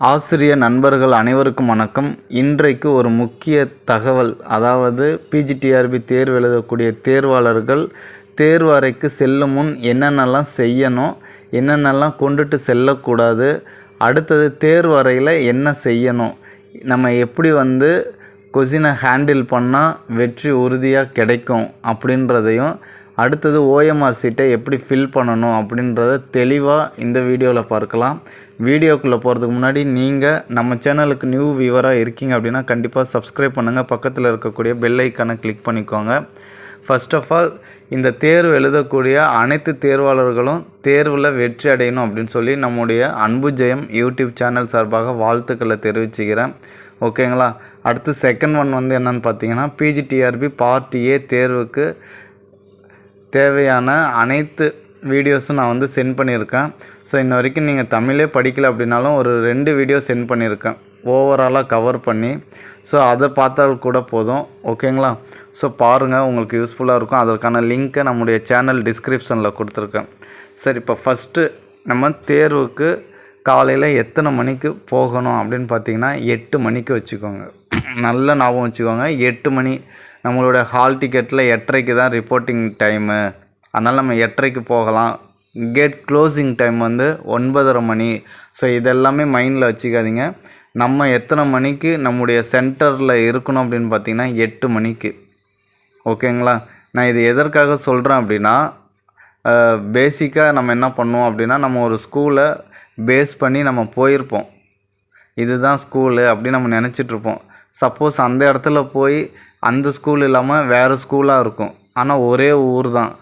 ஆசிரிய நண்பர்கள் அனைவருக்கும் வணக்கம். இன்றைக்கு ஒரு முக்கிய தகவல் அதாவது பிஜிடிஆர்பி தேர்வு எழுதக்கூடிய தேர்வாளர்கள் தேர்வு அறைக்கு செல்லும் முன் என்னென்னலாம் செய்யணும் என்னென்னலாம் கொண்டுட்டு செல்லக்கூடாது அடுத்தது தேர்வு அறையில் என்ன செய்யணும் நம்ம எப்படி வந்து கொஷினை ஹேண்டில் பண்ணால் வெற்றி உறுதியாக கிடைக்கும் அப்படின்றதையும் அடுத்தது ஓஎம்ஆர் சீட்டை எப்படி ஃபில் பண்ணணும் அப்படின்றத தெளிவாக இந்த வீடியோவில் பார்க்கலாம். வீடியோக்குள்ளே போகிறதுக்கு முன்னாடி நீங்கள் நம்ம சேனலுக்கு நியூ வியூவராக இருக்கீங்க அப்படின்னா கண்டிப்பாக சப்ஸ்கிரைப் பண்ணுங்கள் பக்கத்தில் இருக்கக்கூடிய பெல் ஐக்கானை கிளிக் பண்ணிக்கோங்க. ஃபஸ்ட் ஆஃப் ஆல் இந்த தேர்வு எழுதக்கூடிய அனைத்து தேர்வாளர்களும் தேர்வில் வெற்றி அடையணும் அப்படின்னு சொல்லி நம்முடைய அன்பு ஜெயம் யூடியூப் சேனல் சார்பாக வாழ்த்துக்களை தெரிவிச்சுக்கிறேன். ஓகேங்களா அடுத்து செகண்ட் ஒன் வந்து என்னென்னு பார்த்தீங்கன்னா பிஜிடிஆர்பி பார்ட் ஏ தேர்வுக்கு தேவையான அனைத்து வீடியோஸும் நான் வந்து சென்ட் பண்ணியிருக்கேன். ஸோ இன்ன வரைக்கும் நீங்கள் தமிழே படிக்கல அப்படின்னாலும் ஒரு ரெண்டு வீடியோ சென்ட் பண்ணியிருக்கேன். ஓவராலாக கவர் பண்ணி. ஸோ அதை பார்த்தால் கூட போதும். ஓகேங்களா ஸோ பாருங்கள் உங்களுக்கு யூஸ்ஃபுல்லாக இருக்கும். அதற்கான லிங்க்கை நம்முடைய சேனல் டிஸ்கிரிப்ஷனில் கொடுத்துருக்கேன். சரி இப்போ ஃபஸ்ட்டு நம்ம தேர்வுக்கு காலையில் எத்தனை மணிக்கு போகணும் அப்படின்னு பார்த்தீங்கன்னா எட்டு மணிக்கு வச்சுக்கோங்க. நல்ல ஞாபகம் வச்சுக்கோங்க. எட்டு மணி நம்மளோட ஹால் டிக்கெட்டில் எட்டரைக்கு தான் ரிப்போர்ட்டிங் டைமு அதனால் நம்ம எட்டரைக்கு போகலாம். கேட் க்ளோசிங் டைம் வந்து ஒன்பதரை மணி. ஸோ இதெல்லாமே மைண்டில் வச்சுக்காதீங்க. நம்ம எத்தனை மணிக்கு நம்முடைய சென்டரில் இருக்கணும் அப்படின்னு பார்த்தீங்கன்னா எட்டு மணிக்கு. ஓகேங்களா? நான் இது எதற்காக சொல்கிறேன் அப்படின்னா பேசிக்காக நம்ம என்ன பண்ணுவோம் அப்படின்னா நம்ம ஒரு ஸ்கூலை பேஸ் பண்ணி நம்ம போயிருப்போம். இதுதான் ஸ்கூலு அப்படின்னு நம்ம நினச்சிட்ருப்போம் சப்போஸ் அந்த இடத்துல போய் அந்த ஸ்கூல் இல்லாமல் வேறு ஸ்கூலாக இருக்கும். ஆனால் ஒரே ஊர் தான்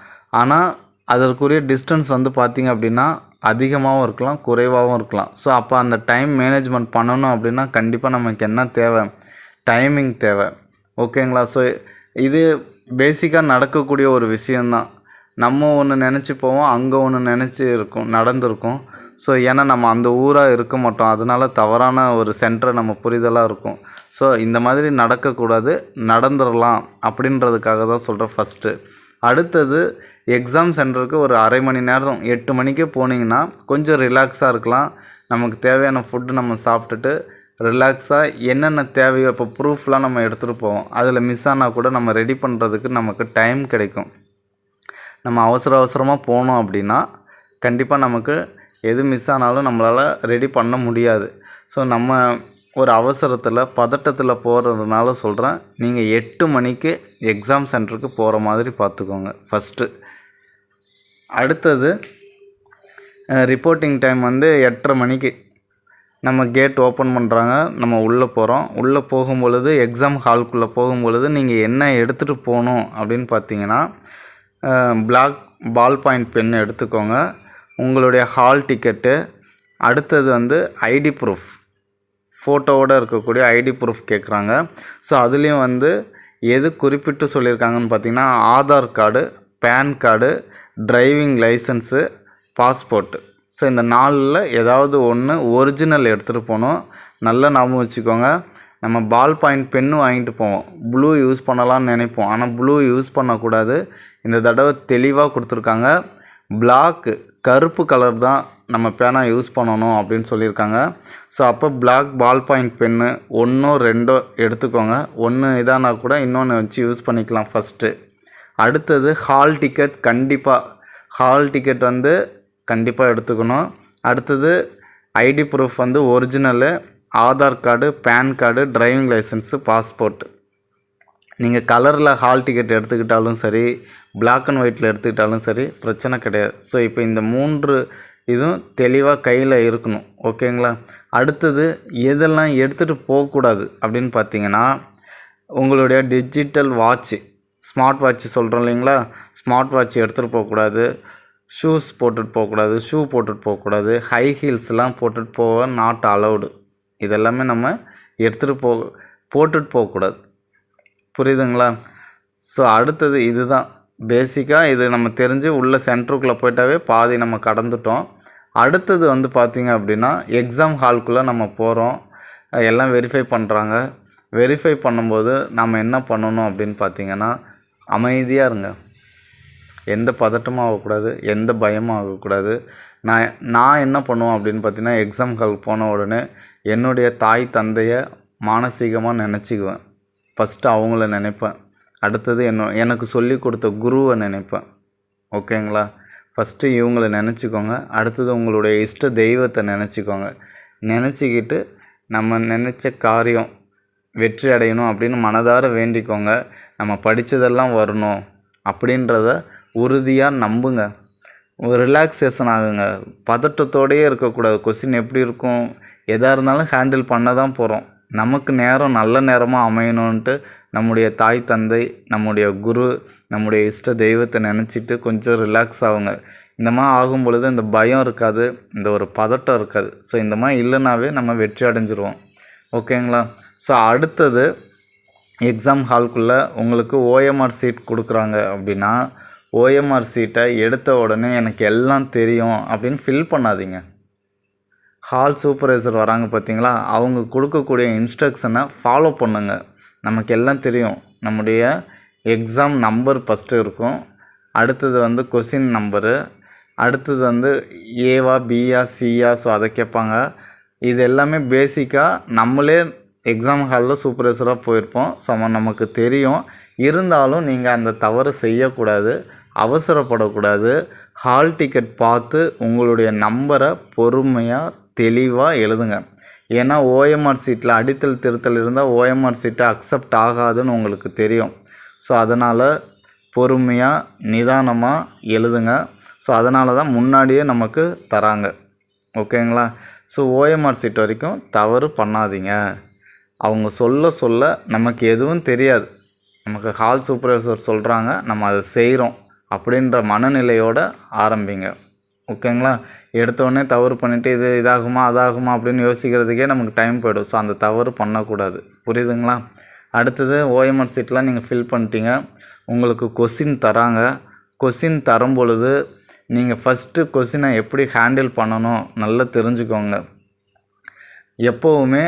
ஆனால் அதற்குரிய டிஸ்டன்ஸ் வந்து பார்த்திங்க அப்படின்னா அதிகமாகவும் இருக்கலாம் குறைவாகவும் இருக்கலாம். ஸோ அப்போ அந்த டைம் மேனேஜ்மெண்ட் பண்ணணும் அப்படின்னா கண்டிப்பாக நமக்கு என்ன தேவை? டைமிங் தேவை. ஓகேங்களா ஸோ இது பேசிக்காக நடக்கக்கூடிய ஒரு விஷயந்தான் நம்ம ஒன்று நினச்சி போவோம் அங்கே ஒன்று நினச்சி இருக்கும் நடந்திருக்கும். ஸோ ஏன்னா நம்ம அந்த ஊராக இருக்க மாட்டோம். அதனால தவறான ஒரு சென்டரை நம்ம புரிதலாக இருக்கும். ஸோ இந்த மாதிரி நடக்கக்கூடாது நடந்துடலாம் அப்படின்றதுக்காக தான் சொல்கிறேன் ஃபஸ்ட்டு அடுத்தது எக்ஸாம் சென்டருக்கு ஒரு அரை மணி நேரம் எட்டு மணிக்கே போனீங்கன்னா கொஞ்சம் ரிலாக்ஸாக இருக்கலாம். நமக்கு தேவையான ஃபுட்டு நம்ம சாப்பிட்டுட்டு ரிலாக்ஸாக என்னென்ன தேவையோ இப்போ ப்ரூஃப்லாம் நம்ம எடுத்துகிட்டு போவோம். அதில் மிஸ் ஆனால் கூட நம்ம ரெடி பண்ணுறதுக்கு நமக்கு டைம் கிடைக்கும். நம்ம அவசர அவசரமாக போனோம் அப்படின்னா கண்டிப்பாக நமக்கு எது மிஸ் ஆனாலும் நம்மளால் ரெடி பண்ண முடியாது. ஸோ நம்ம ஒரு அவசரத்தில் பதட்டத்தில் போகிறதுனால சொல்கிறேன் நீங்கள் எட்டு மணிக்கு எக்ஸாம் சென்டருக்கு போகிற மாதிரி பார்த்துக்கோங்க ஃபஸ்ட்டு அடுத்தது ரிப்போர்ட்டிங் டைம் வந்து எட்டரை மணிக்கு. நம்ம கேட் ஓப்பன் பண்ணுறாங்க நம்ம உள்ளே போகிறோம் உள்ளே போகும் பொழுது எக்ஸாம் ஹால்குள்ளே போகும் பொழுது நீங்கள் என்ன எடுத்துகிட்டு போகணும் அப்படின்னு பார்த்தீங்கன்னா பிளாக் பால் பாயிண்ட் பென் எடுத்துக்கோங்க. உங்களுடைய ஹால் டிக்கெட்டு அடுத்தது வந்து ஐடி ப்ரூஃப் ஃபோட்டோவோடு இருக்கக்கூடிய ஐடி ப்ரூஃப் கேட்குறாங்க. ஸோ அதுலேயும் வந்து எது குறிப்பிட்டு சொல்லியிருக்காங்கன்னு பார்த்தீங்கன்னா Aadhaar card PAN card driving license passport. So இந்த நாளில் ஏதாவது ஒன்று ஒரிஜினல் எடுத்துகிட்டு போகணும். நல்ல ஞாபகம் வச்சுக்கோங்க. நம்ம பால் பாயிண்ட் பென்னு வாங்கிட்டு போவோம். ப்ளூ யூஸ் பண்ணலாம்னு நினைப்போம். ஆனால் ப்ளூ யூஸ் பண்ணக்கூடாது. இந்த தடவை தெளிவாக கொடுத்துருக்காங்க. பிளாக்கு கருப்பு கலர் தான் நம்ம பேனா யூஸ் பண்ணணும் அப்படின்னு சொல்லியிருக்காங்க. ஸோ அப்போ பிளாக் பால் பாயிண்ட் பென்னு ஒன்றோ ரெண்டோ எடுத்துக்கோங்க. ஒன்று இதானா கூட இன்னொன்று வச்சு யூஸ் பண்ணிக்கலாம் ஃபஸ்ட்டு அடுத்தது ஹால் டிக்கெட் கண்டிப்பாக ஹால் டிக்கெட் வந்து கண்டிப்பாக எடுத்துக்கணும். அடுத்தது ஐடி ப்ரூஃப் வந்து original Aadhaar card PAN card driving license passport நீங்கள் கலரில் ஹால் டிக்கெட் எடுத்துக்கிட்டாலும் சரி பிளாக் அண்ட் ஒயிட்டில் எடுத்துக்கிட்டாலும் சரி பிரச்சனை கிடையாது. ஸோ இப்போ இந்த மூன்று இதுவும் தெளிவாக கையில் இருக்கணும் ஓகேங்களா? அடுத்தது எதெல்லாம் எடுத்துகிட்டு போகக்கூடாது அப்படின்னு பார்த்தீங்கன்னா உங்களுடைய டிஜிட்டல் வாட்ச்சு ஸ்மார்ட் வாட்ச் சொல்கிறோம் இல்லைங்களா? ஸ்மார்ட் வாட்ச் எடுத்துகிட்டு போகக்கூடாது. ஷூஸ் போட்டுட்டு போகக்கூடாது. ஷூ போட்டுட்டு போகக்கூடாது. ஹை ஹீல்ஸ்லாம் போட்டுட்டு போக நாட் அலௌடு இதெல்லாமே நம்ம எடுத்துகிட்டு போக போட்டுட்டு போகக்கூடாது. புரியுதுங்களா? ஸோ அடுத்தது இதுதான். பேசிக்காக இது நம்ம தெரிஞ்சு உள்ளே சென்டருக்குள்ளே போயிட்டாவே பாதி நம்ம கடந்துட்டோம். அடுத்தது வந்து பார்த்திங்க அப்படின்னா எக்ஸாம் ஹால்குள்ளே நம்ம போகிறோம் எல்லாம் வெரிஃபை பண்ணுறாங்க வெரிஃபை பண்ணும்போது நம்ம என்ன பண்ணணும் அப்படின்னு பார்த்தீங்கன்னா அமைதியாக இருங்க. எந்த பதட்டமும் ஆகக்கூடாது எந்த பயமும் ஆகக்கூடாது. நான் நான் என்ன பண்ணுவேன் அப்படின்னு பார்த்தீங்கன்னா எக்ஸாம் ஹால் போன உடனே என்னுடைய தாய் தந்தையை மானசீகமாக நினச்சிக்குவேன். ஃபஸ்ட்டு அவங்கள நினைப்பேன். அடுத்தது என்ன எனக்கு சொல்லி கொடுத்த குருவை நினைப்பேன். ஓகேங்களா? ஃபஸ்ட்டு இவங்கள நினச்சிக்கோங்க. அடுத்தது உங்களுடைய இஷ்ட தெய்வத்தை நினச்சிக்கோங்க. நினச்சிக்கிட்டு நம்ம நினச்ச காரியம் வெற்றி அடையணும் அப்படின்னு மனதார வேண்டிக்கோங்க. நம்ம படித்ததெல்லாம் வரணும் அப்படின்றத உறுதியாக நம்புங்க. ஒரு ரிலாக்ஸேஷன் ஆகுங்க. பதட்டத்தோடையே இருக்கக்கூடாது. கொஸ்டின் எப்படி இருக்கும்? எதாக இருந்தாலும் ஹேண்டில் பண்ண தான் போகிறோம் நமக்கு நேரம் நல்ல நேரமாக அமையணுன்ட்டு நம்முடைய தாய் தந்தை நம்முடைய குரு நம்முடைய இஷ்ட தெய்வத்தை நினச்சிட்டு கொஞ்சம் ரிலாக்ஸ் ஆகுங்க இந்த மாதிரி ஆகும் பொழுது இந்த பயம் இருக்காது இந்த ஒரு பதட்டம் இருக்காது. ஸோ இந்த மாதிரி இல்லைனாவே நம்ம வெற்றி அடைஞ்சிருவோம். ஓகேங்களா ஸோ அடுத்தது எக்ஸாம் ஹால்குள்ளே உங்களுக்கு ஓஎம்ஆர் சீட் கொடுக்குறாங்க அப்படின்னா ஓஎம்ஆர் சீட்டை எடுத்த உடனே எனக்கு எல்லாம் தெரியும் அப்படின்னு ஃபில் பண்ணாதீங்க. ஹால் சூப்பர்வைசர் வராங்க பார்த்தீங்களா? அவங்க கொடுக்கக்கூடிய இன்ஸ்ட்ரக்ஷனை ஃபாலோ பண்ணுங்க. நமக்கு எல்லாம் தெரியும். நம்முடைய எக்ஸாம் நம்பர் ஃபஸ்ட்டு இருக்கும். அடுத்தது வந்து கொஷின் நம்பரு அடுத்தது வந்து ஏவா பிஆ சியா ஸோ அதை கேட்பாங்க. இது எல்லாமே பேசிக்காக நம்மளே எக்ஸாம் ஹாலில் சூப்பர்வைசராக போயிருப்போம். ஸோ நமக்கு தெரியும். இருந்தாலும் நீங்கள் அந்த தவறு செய்யக்கூடாது. அவசரப்படக்கூடாது. ஹால் டிக்கெட் பார்த்து உங்களுடைய நம்பரை பொறுமையாக தெளிவாக எழுதுங்க. ஏன்னா ஓஎம்ஆர் சீட்டில் அடித்தல் திருத்தல் இருந்தால் ஓஎம்ஆர் சீட்டை அக்செப்ட் ஆகாதுன்னு உங்களுக்கு தெரியும். ஸோ அதனால் பொறுமையாக நிதானமாக எழுதுங்க. ஸோ அதனால தான் முன்னாடியே நமக்கு தராங்க. ஓகேங்களா? ஸோ ஓஎம்ஆர் சீட் வரைக்கும் தவறு பண்ணாதீங்க. அவங்க சொல்ல சொல்ல நமக்கு எதுவும் தெரியாது. நமக்கு ஹால் சூப்பர்வைசர் சொல்கிறாங்க நம்ம அதை செய்கிறோம் அப்படின்ற மனநிலையோடு ஆரம்பிங்க. ஓகேங்களா? எடுத்தோடனே தவறு பண்ணிவிட்டு இது இதாகுமா அதாகுமா அப்படின்னு யோசிக்கிறதுக்கே நமக்கு டைம் போயிடும். ஸோ அந்த தவறு பண்ணக்கூடாது. புரியுதுங்களா? அடுத்தது ஓஎம்ஆர் சீட்லாம் நீங்கள் ஃபில் பண்ணிட்டீங்க. உங்களுக்கு கொஸ்டின் தராங்க. கொஸ்டின் தரும் பொழுது நீங்கள் ஃபஸ்ட்டு கொஸ்டினை எப்படி ஹேண்டில் பண்ணணும்? நல்லா தெரிஞ்சுக்கோங்க. எப்போவுமே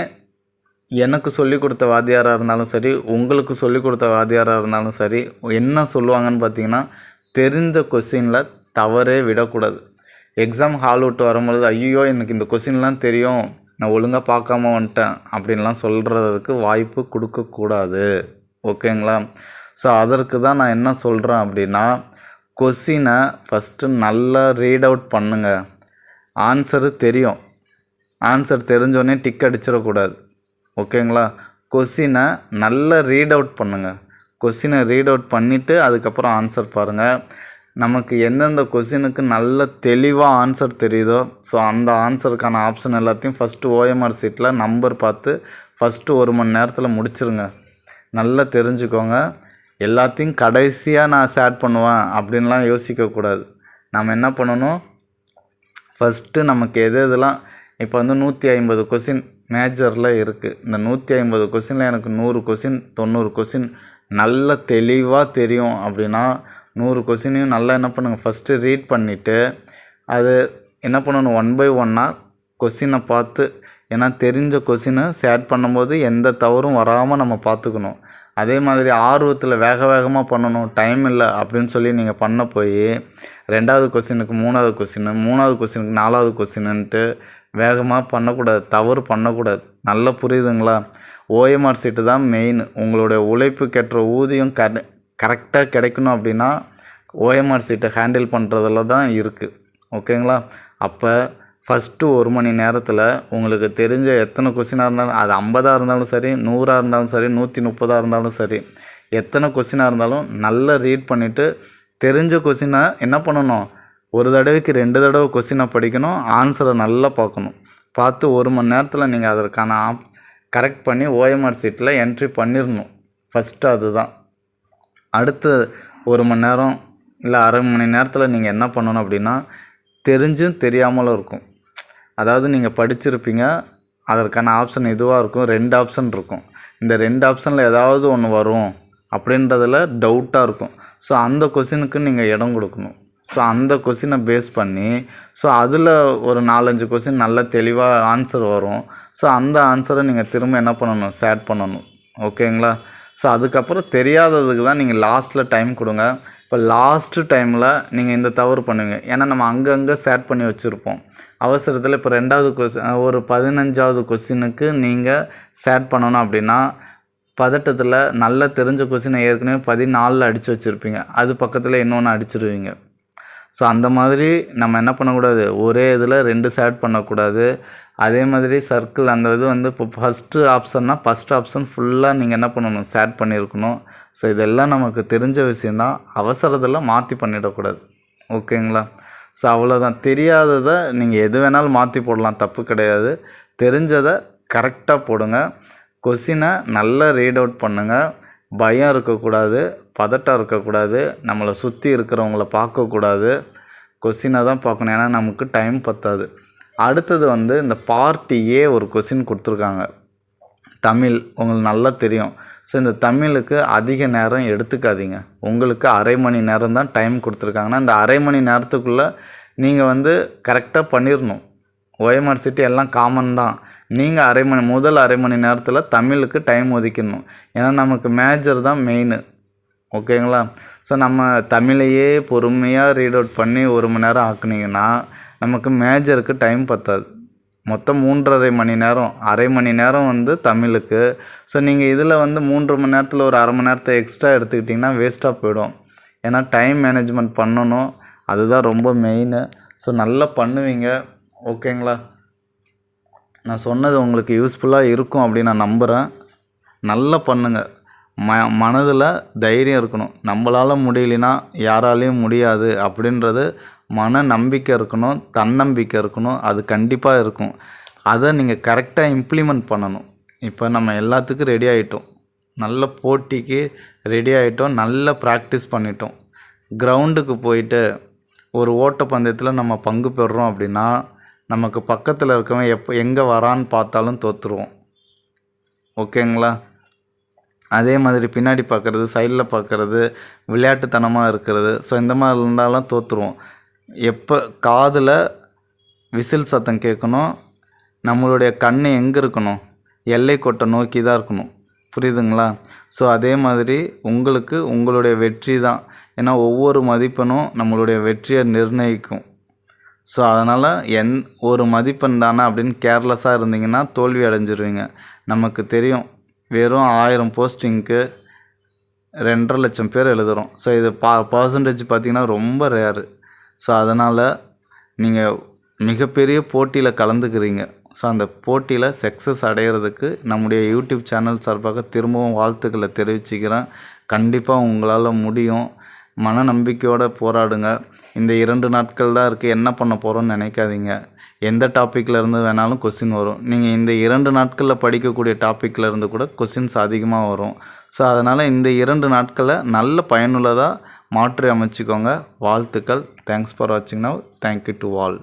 எனக்கு சொல்லிக் கொடுத்த வாத்தியாராக இருந்தாலும் சரி உங்களுக்கு சொல்லிக் கொடுத்த வாத்தியாராக இருந்தாலும் சரி என்ன சொல்லுவாங்கன்னு பார்த்தீங்கன்னா தெரிந்த கொஸ்டினில் தவறே விடக்கூடாது. எக்ஸாம் ஹால் விட்டு வரும்பொழுது ஐயோ எனக்கு இந்த கொஸ்டின்லாம் தெரியும். நான் ஒழுங்காக பார்க்காம வந்துட்டேன் அப்படின்லாம் சொல்கிறதுக்கு வாய்ப்பு கொடுக்கக்கூடாது. ஓகேங்களா? ஸோ அதற்கு தான் நான் என்ன சொல்கிறேன் அப்படின்னா கொஸ்டினை ஃபஸ்ட்டு நல்லா ரீட் அவுட் பண்ணுங்கள் ஆன்சரு தெரியும். ஆன்சர் தெரிஞ்சோடனே டிக் அடிச்சிடக்கூடாது. ஓகேங்களா? கொஸ்டினை நல்லா ரீட் அவுட் பண்ணுங்கள் கொஸ்டினை ரீட் அவுட் பண்ணிவிட்டு அதுக்கப்புறம் ஆன்சர் பாருங்கள் நமக்கு எந்தெந்த கொஷினுக்கு நல்ல தெளிவாக ஆன்சர் தெரியுதோ ஸோ அந்த ஆன்சருக்கான ஆப்ஷன் எல்லாத்தையும் ஃபஸ்ட்டு ஓஎம்ஆர் சீட்டில் நம்பர் பார்த்து ஃபஸ்ட்டு ஒரு மணி நேரத்தில் முடிச்சிருங்க. நல்லா தெரிஞ்சுக்கோங்க. எல்லாத்தையும் கடைசியாக நான் ஷேர் பண்ணுவேன் அப்படின்லாம் யோசிக்கக்கூடாது நம்ம என்ன பண்ணணும்? ஃபஸ்ட்டு நமக்கு எது எதெல்லாம் இப்போ வந்து நூற்றி ஐம்பது கொஷின் மேஜரில் இருக்குது இந்த நூற்றி ஐம்பது கொஷினில் எனக்கு நூறு கொஷின் தொண்ணூறு கொஷின் நல்ல தெளிவாக தெரியும் அப்படின்னா நூறு கொஸ்டினையும் நல்லா என்ன பண்ணுங்கள் ஃபஸ்ட்டு ரீட் பண்ணிவிட்டு அது என்ன பண்ணணும் ஒன் பை ஒன்னாக கொஸ்டினை பார்த்து ஏன்னா தெரிஞ்ச கொஸ்டினை ஷேர் பண்ணும்போது எந்த தவறும் வராமல் நம்ம பார்த்துக்கணும். அதே மாதிரி ஆர்வத்தில் வேக வேகமாக பண்ணணும் டைம் இல்லை அப்படின்னு சொல்லி நீங்கள் பண்ண போய் ரெண்டாவது கொஸ்டினுக்கு மூணாவது கொஸ்டின் மூணாவது கொஸ்டினுக்கு நாலாவது கொஸ்டின்னுட்டு வேகமாக பண்ணக்கூடாது தவறு பண்ணக்கூடாது. நல்லா புரியுதுங்களா? ஓஎம்ஆர் சீட்டு தான் மெயின் உங்களுடைய உழைப்பு கெட்டுற ஊதியம் க கரெக்டாக கிடைக்கணும் அப்படின்னா ஓஎம்ஆர் சீட்டை ஹேண்டில் பண்ணுறதுல தான் இருக்குது ஓகேங்களா? அப்போ ஃபஸ்ட்டு ஒரு மணி நேரத்தில் உங்களுக்கு தெரிஞ்ச எத்தனை கொஷினாக இருந்தாலும் அது ஐம்பதாக இருந்தாலும் சரி நூறாக இருந்தாலும் சரி நூற்றி முப்பதாக இருந்தாலும் சரி எத்தனை கொஷினாக இருந்தாலும் நல்லா ரீட் பண்ணிவிட்டு தெரிஞ்ச கொஷினை என்ன பண்ணணும்? ஒரு தடவைக்கு ரெண்டு தடவை கொஷினை படிக்கணும் ஆன்சரை நல்லா பார்க்கணும். பார்த்து ஒரு மணி நேரத்தில் நீங்கள் அதற்கான ஆப் கரெக்ட் பண்ணி ஓஎம்ஆர் சீட்டில் என்ட்ரி பண்ணிடணும் ஃபஸ்ட்டு அதுதான் அடுத்து ஒரு மணி நேரம் இல்லை அரை மணி நேரத்தில் நீங்கள் என்ன பண்ணணும் அப்படின்னா தெரிஞ்சும் தெரியாமலும் இருக்கும். அதாவது நீங்கள் படிச்சிருப்பீங்க அதற்கான ஆப்ஷன் இதுவாக இருக்கும்? ரெண்டு ஆப்ஷன் இருக்கும். இந்த ரெண்டு ஆப்ஷனில் ஏதாவது ஒன்று வரும் அப்படின்றதுல டவுட்டாக இருக்கும். ஸோ அந்த கொஷினுக்கு நீங்கள் இடம் கொடுக்கணும். ஸோ அந்த கொஷினை பேஸ் பண்ணி ஸோ அதில் ஒரு நாலஞ்சு கொஷின் நல்ல தெளிவாக ஆன்சர் வரும். ஸோ அந்த ஆன்சரை நீங்கள் திரும்ப என்ன பண்ணணும்? சேட் பண்ணணும். ஓகேங்களா ஸோ அதுக்கப்புறம் தெரியாததுக்கு தான் நீங்கள் லாஸ்ட்டில் டைம் கொடுங்க. இப்போ லாஸ்ட்டு டைமில் நீங்கள் இந்த தவறு பண்ணுவீங்க. ஏன்னா நம்ம அங்கங்கே சேட் பண்ணி வச்சுருப்போம். அவசரத்தில் இப்போ ரெண்டாவது கொஸ்டின் ஒரு பதினஞ்சாவது கொஸ்டினுக்கு நீங்கள் சேட் பண்ணணும் அப்படின்னா பதட்டத்தில் நல்லா தெரிஞ்ச கொஸ்டினை ஏற்கனவே பதினாலில் அடித்து வச்சுருப்பீங்க. அது பக்கத்தில் இன்னொன்று அடிச்சிருவீங்க. ஸோ அந்த மாதிரி நம்ம என்ன பண்ணக்கூடாது? ஒரே இதில் ரெண்டு சேட் பண்ணக்கூடாது. அதே மாதிரி சர்க்கிள் அந்த இது வந்து இப்போ ஃபஸ்ட்டு ஆப்ஷன்னா ஃபஸ்ட் ஆப்ஷன் ஃபுல்லாக நீங்கள் என்ன பண்ணணும்? சேட் பண்ணியிருக்கணும் ஸோ இதெல்லாம் நமக்கு தெரிஞ்ச விஷயந்தான் அவசரத்தில் மாற்றி பண்ணிடக்கூடாது. ஓகேங்களா? ஸோ அவ்வளோதான் தெரியாததை நீங்கள் எது வேணாலும் மாற்றி போடலாம். தப்பு கிடையாது. தெரிஞ்சதை கரெக்டாக போடுங்க. கொஸ்டினை நல்லா ரீட் அவுட் பண்ணுங்கள் பயம் இருக்கக்கூடாது. பதட்டம் இருக்கக்கூடாது. நம்மளை சுற்றி இருக்கிறவங்கள பார்க்கக்கூடாது. கொஸ்டினை தான் பார்க்கணும். ஏன்னா நமக்கு டைம் பத்தாது. அடுத்தது வந்து இந்த பார்ட்டியே ஏ ஒரு கொஸ்டின் கொடுத்துருக்காங்க. தமிழ் உங்களுக்கு நல்லா தெரியும். ஸோ இந்த தமிழுக்கு அதிக நேரம் எடுத்துக்காதீங்க. உங்களுக்கு அரை மணி நேரம் தான் டைம் கொடுத்துருக்காங்கன்னா இந்த அரை மணி நேரத்துக்குள்ளே நீங்கள் வந்து கரெக்டாக பண்ணிடணும் ஓஎம்ஆர் சிட்டி எல்லாம் காமன் தான். நீங்கள் அரை மணி முதல் அரை மணி நேரத்தில் தமிழுக்கு டைம் ஒதுக்கணும் ஏன்னா நமக்கு மேஜர் தான் மெயின் ஓகேங்களா ஸோ நம்ம தமிழையே பொறுமையாக ரீட் அவுட் பண்ணி ஒரு மணி நேரம் ஆக்குனீங்கன்னா நமக்கு மேஜருக்கு டைம் பத்தாது. மொத்தம் மூன்றரை மணி நேரம் அரை மணி நேரம் வந்து தமிழுக்கு. ஸோ நீங்கள் இதில் வந்து மூன்று மணி நேரத்தில் ஒரு அரை மணி நேரத்தை எக்ஸ்ட்ரா எடுத்துக்கிட்டிங்கன்னா வேஸ்ட்டாக போயிடும். ஏன்னா டைம் மேனேஜ்மெண்ட் பண்ணணும். அதுதான் ரொம்ப மெயின் ஸோ நல்லா பண்ணுவீங்க. ஓகேங்களா நான் சொன்னது உங்களுக்கு யூஸ்ஃபுல்லாக இருக்கும் அப்படின்னு நான் நம்புகிறேன் நல்லா பண்ணுங்கள் ம மனதில் தைரியம் இருக்கணும். நம்மளால் முடியலைன்னா யாராலையும் முடியாது அப்படின்றது மன நம்பிக்கை இருக்கணும் தன்னம்பிக்கை இருக்கணும் அது கண்டிப்பாக இருக்கும். அதை நீங்கள் கரெக்டாக இம்ப்ளிமெண்ட் பண்ணணும். இப்போ நம்ம எல்லாத்துக்கும் ரெடி ஆகிட்டோம் நல்ல போட்டிக்கு ரெடி ஆகிட்டோம் நல்ல ப்ராக்டிஸ் பண்ணிட்டோம். கிரவுண்டுக்கு போயிட்டு ஒரு ஓட்டப்பந்தயத்தில் நம்ம பங்கு பெறுறோம் அப்படின்னா நமக்கு பக்கத்தில் இருக்கவன் எப்போ எங்கே வரான்னு பார்த்தாலும் தோற்றுருவோம் ஓகேங்களா? அதே மாதிரி பின்னாடி பார்க்குறது சைடில் பார்க்குறது விளையாட்டுத்தனமாக இருக்கிறது. ஸோ இந்த மாதிரி இருந்தாலும் தோற்றுருவோம் எப்போ காதில் விசில் சத்தம் கேட்கணும் நம்மளுடைய கண் எங்கே இருக்கணும் எல்லை கோட்டை நோக்கி தான் இருக்கணும். புரியுதுங்களா? ஸோ அதே மாதிரி உங்களுக்கு உங்களுடைய வெற்றி தான். ஏன்னா ஒவ்வொரு மதிப்பெண்ணும் நம்மளுடைய வெற்றியை நிர்ணயிக்கும். ஸோ அதனால் என் ஒரு மதிப்பெண் தானே அப்படின்னு கேர்லெஸ்ஸாக இருந்தீங்கன்னா தோல்வி அடைஞ்சிருவீங்க. நமக்கு தெரியும். வெறும் ஆயிரம் போஸ்டிங்க்கு ரெண்டரை லட்சம் பேர் எழுதுகிறோம் ஸோ இது பா பர்சன்டேஜ் பார்த்திங்கன்னா ரொம்ப ரேரு ஸோ அதனால் நீங்கள் மிகப்பெரிய போட்டியில் கலந்துக்கிறீங்க. ஸோ அந்த போட்டியில் சக்ஸஸ் அடையிறதுக்கு நம்முடைய யூடியூப் சேனல் சார்பாக திரும்பவும் வாழ்த்துக்களை தெரிவிச்சுக்கிறேன். கண்டிப்பாக உங்களால் முடியும். மன நம்பிக்கையோடு போராடுங்க. இந்த இரண்டு நாட்கள் தான் இருக்குது என்ன பண்ண போகிறோன்னு நினைக்காதீங்க. எந்த டாப்பிக்கில் இருந்து வேணாலும் கொஸ்டின் வரும். நீங்கள் இந்த இரண்டு நாட்களில் படிக்கக்கூடிய டாப்பிக்கில் இருந்து கூட கொஸ்டின்ஸ் அதிகமாக வரும். ஸோ அதனால் இந்த இரண்டு நாட்களை நல்ல பயனுள்ளதாக மாற்றி அமைச்சிக்கோங்க. வாழ்த்துக்கள். தேங்க்ஸ் ஃபார் வாட்சிங் now thank you to all